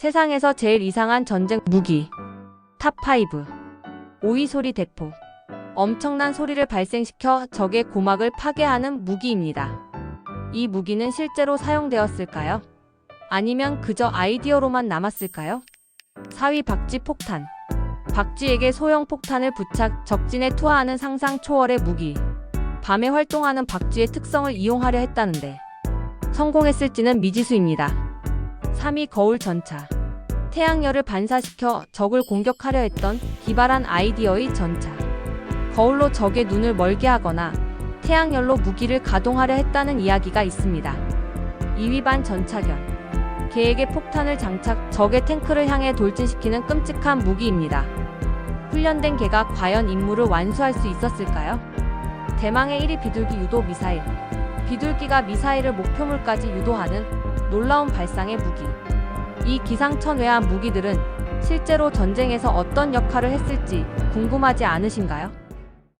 세상에서 제일 이상한 전쟁 무기. 탑5. 오이 소리 대포. 엄청난 소리를 발생시켜 적의 고막을 파괴하는 무기입니다. 이 무기는 실제로 사용되었을까요? 아니면 그저 아이디어로만 남았을까요? 4위 박쥐 폭탄. 박쥐에게 소형 폭탄을 부착 적진에 투하하는 상상 초월의 무기. 밤에 활동하는 박쥐의 특성을 이용하려 했다는데 성공했을지는 미지수입니다. 3위 거울 전차. 태양열을 반사시켜 적을 공격하려 했던 기발한 아이디어의 전차. 거울로 적의 눈을 멀게 하거나 태양열로 무기를 가동하려 했다는 이야기가 있습니다. 2위 반 전차견. 개에게 폭탄을 장착, 적의 탱크를 향해 돌진시키는 끔찍한 무기입니다. 훈련된 개가 과연 임무를 완수할 수 있었을까요? 대망의 1위 비둘기 유도 미사일. 비둘기가 미사일을 목표물까지 유도하는 놀라운 발상의 무기. 이 기상천외한 무기들은 실제로 전쟁에서 어떤 역할을 했을지 궁금하지 않으신가요?